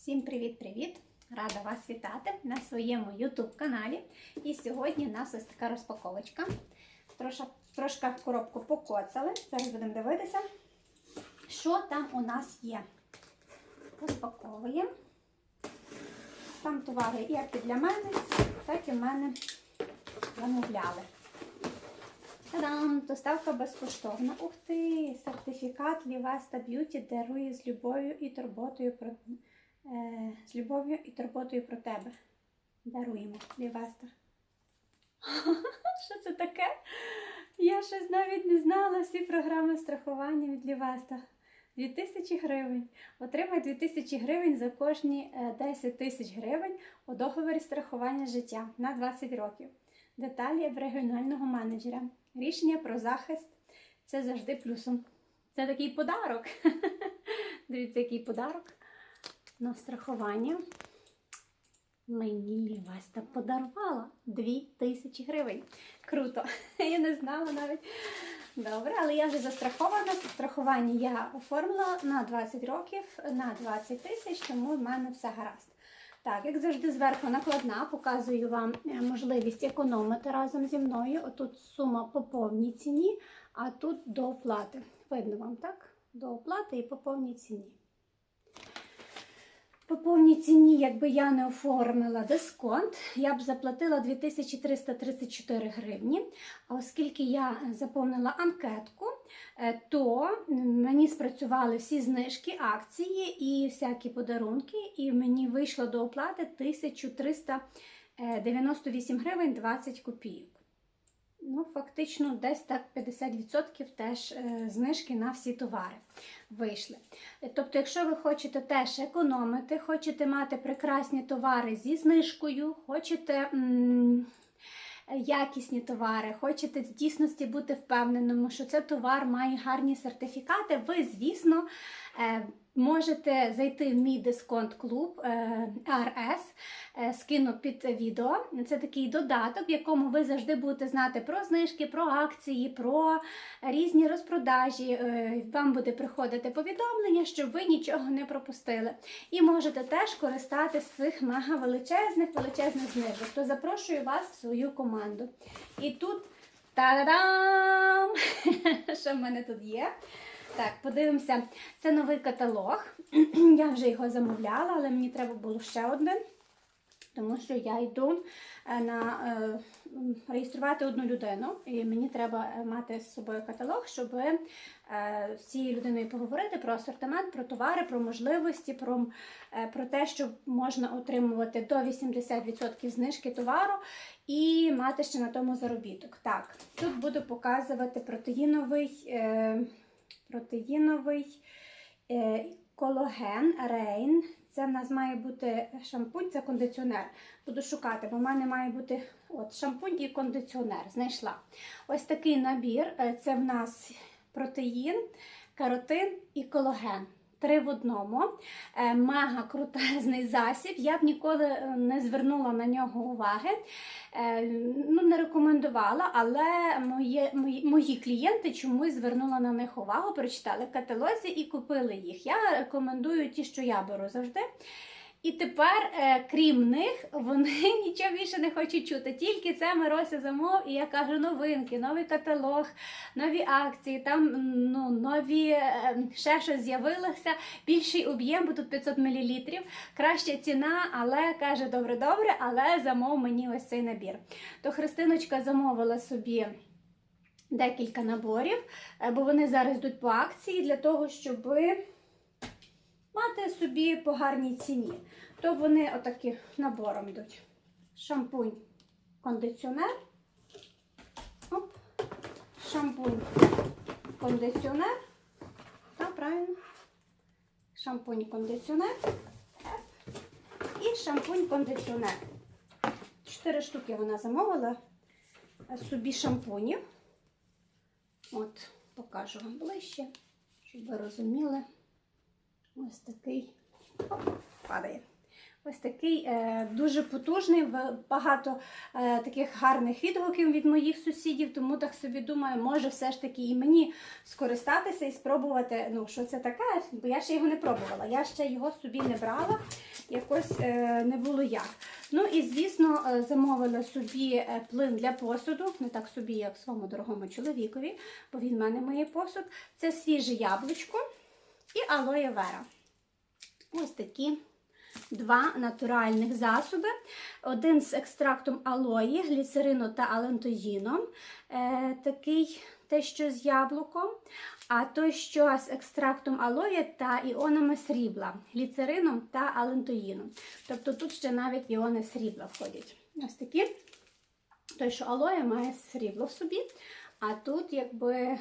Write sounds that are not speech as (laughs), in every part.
Всім привіт-привіт! Рада вас вітати на своєму YouTube каналі. І сьогодні у нас ось така розпаковочка. Троша, трошки коробку покоцали. Зараз будемо дивитися, що там у нас є. Розпаковуємо. Там товари як і для мене, так і в мене замовляли. Та-дам! Доставка безкоштовна. Ух ти! Сертифікат Лівеста Б'юті дарує з любов'ю і турботою про з любов'ю і турботою про тебе. Даруємо Лівеста. (laughs) Що це таке? Я щось навіть не знала всі програми страхування від Лівеста. 2000 гривень. Отримай 2000 гривень за кожні е, 10 тисяч гривень у договорі страхування життя на 20 років. Деталі в регіонального менеджера. Рішення про захист це завжди плюсом. Це такий подарок. (laughs) Дивіться, який подарок на страхування. Мені Лівеста подарувала 2000 гривень. Круто! Я не знала навіть. Добре, але я вже застрахована. Страхування я оформила на 20 років, на 20 тисяч, тому в мене все гаразд. Так, як завжди, зверху накладна, показую вам е, можливість економити разом зі мною. Отут сума по повній ціні, а тут до оплати. Видно вам, так? До оплати і по повній ціні. По повній ціні, якби я не оформила дисконт, я б заплатила 2334 гривні. А оскільки я заповнила анкетку, е, то мені спрацювали всі знижки, акції і всякі подарунки, і мені вийшло до оплати 1398 гривень 20 копійок. Ну, фактично, десь так 50% теж е, знижки на всі товари вийшли. Тобто, якщо ви хочете теж економити, хочете мати прекрасні товари зі знижкою, хочете якісні товари, хочете в дійсності бути впевненими, що цей товар має гарні сертифікати, ви, звісно, е, можете зайти в мій дисконт-клуб е, RS, е, скину під відео. Це такий додаток, в якому ви завжди будете знати про знижки, про акції, про різні розпродажі. Е, Вам буде приходити повідомлення, щоб ви нічого не пропустили. І можете теж користатися цих мега величезних, величезних знижок. То запрошую вас в свою команду. І тут та-дам! (laughs) Що в мене тут є? Так, подивимося. Це новий каталог. (clears throat) Я вже його замовляла, але мені треба було ще один, тому що я йду е, на е, реєструвати одну людину, і мені треба е, мати з собою каталог, щоб е, з цією людиною поговорити про асортимент, про товари, про можливості, про, е, про те, що можна отримувати до 80% знижки товару і мати ще на тому заробіток. Так, тут буду показувати протеїновий. Е, протеїновий е, кологен Рейн. Це в нас має бути шампунь, це кондиціонер. Буду шукати, бо в мене має бути от, шампунь і кондиціонер. Знайшла. Ось такий набір. Е, Це в нас протеїн, каротин і кологен. Три в одному. Е, Мега крутезний засіб. Я б ніколи е, не звернула на нього уваги. Е, Ну, не рекомендувала, але мої, мої, мої клієнти чомусь звернула на них увагу, прочитали в каталозі і купили їх. Я рекомендую ті, що я беру завжди. І тепер, е, крім них, вони (laughs) нічого більше не хочуть чути. Тільки це Мирося замов, і я кажу новинки, новий каталог, нові акції, там ну, нові е, ще щось з'явилося, більший об'єм, бо тут 500 мл, краща ціна, але каже, добре-добре, але замов мені ось цей набір. То Христиночка замовила собі. Декілька наборів, е, бо вони зараз йдуть по акції для того, щоби мати собі по гарній ціні. То вони отакі набором йдуть. Шампунь, кондиціонер. Оп. Шампунь, кондиціонер. Так, правильно. Шампунь, кондиціонер. І шампунь, кондиціонер. Чотири штуки вона замовила собі шампунів. От, покажу вам ближче, щоб ви розуміли. Ось такий падає. Ось такий е, дуже потужний, багато е, таких гарних відгуків від моїх сусідів, тому так собі думаю, може все ж таки і мені скористатися і спробувати, ну що це таке, бо я ще його не пробувала. Я ще його собі не брала, якось е, не було як. Ну і звісно, замовила собі плин для посуду, не так собі, як своєму дорогому чоловікові, бо він в мене миє посуд. Це свіже яблучко і алоє вера. Ось такі два натуральних засоби. Один з екстрактом алої, гліцерину та алантоїном. Е, такий те, що з яблуком. А той, що з екстрактом алої та іонами срібла, гліцерином та алантоїном. Тобто тут ще навіть іони срібла входять. Ось такі. Той, що алоє має срібло в собі, а тут якби.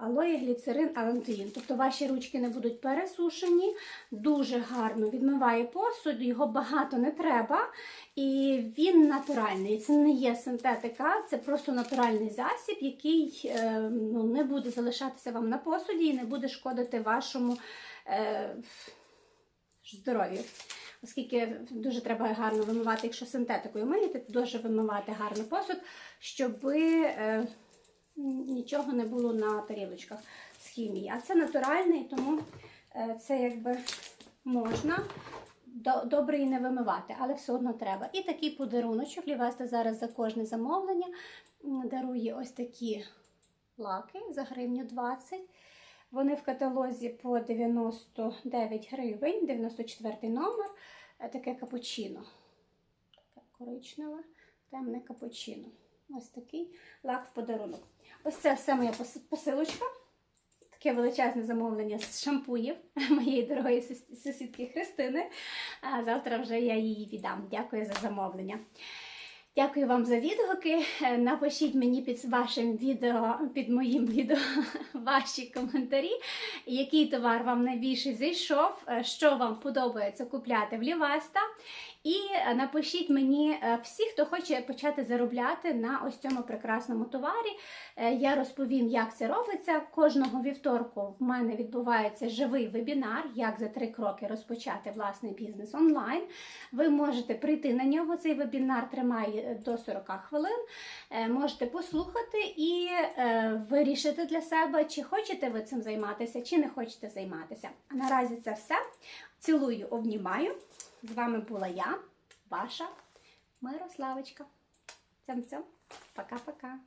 М, Алоє, гліцерин, алантоїн. Тобто ваші ручки не будуть пересушені, дуже гарно відмиває посуд, його багато не треба. І він натуральний. Це не є синтетика, це просто натуральний засіб, який е, ну, не буде залишатися вам на посуді і не буде шкодити вашому е, здоров'ю. Оскільки дуже треба гарно вимивати, якщо синтетикою миєте, дуже вимивати гарно посуд, щоб е, нічого не було на тарілочках з хімії. А це натуральний, тому е, це якби можна добре і не вимивати, але все одно треба. І такий подаруночок Лівеста зараз за кожне замовлення дарує ось такі лаки за гривню 20. Вони в каталозі по 99 гривень, 94 номер, Е, таке капучино. Таке коричневе, темне капучино. Ось такий лак в подарунок. Ось це все моя посилочка. Таке величезне замовлення з шампунів (laughs) моєї дорогої сусідки Христини. А завтра вже я її віддам. Дякую за замовлення. Дякую вам за відгуки. Е, Напишіть мені під вашим відео, під моїм відео (laughs) ваші коментарі, який товар вам найбільше зайшов, е, що вам подобається купляти в Лівеста. І е, напишіть мені е, всі, хто хоче почати заробляти на ось цьому прекрасному товарі. Е, Я розповім, як це робиться. Кожного вівторку в мене відбувається живий вебінар, як за три кроки розпочати власний бізнес онлайн. Ви можете прийти на нього. Цей вебінар тримає до 40 хвилин. Можете послухати і вирішити для себе, чи хочете ви цим займатися, чи не хочете займатися. А наразі це все. Цілую, обнімаю. З вами була я, ваша Мирославочка. Цям-цям. Пока-пока.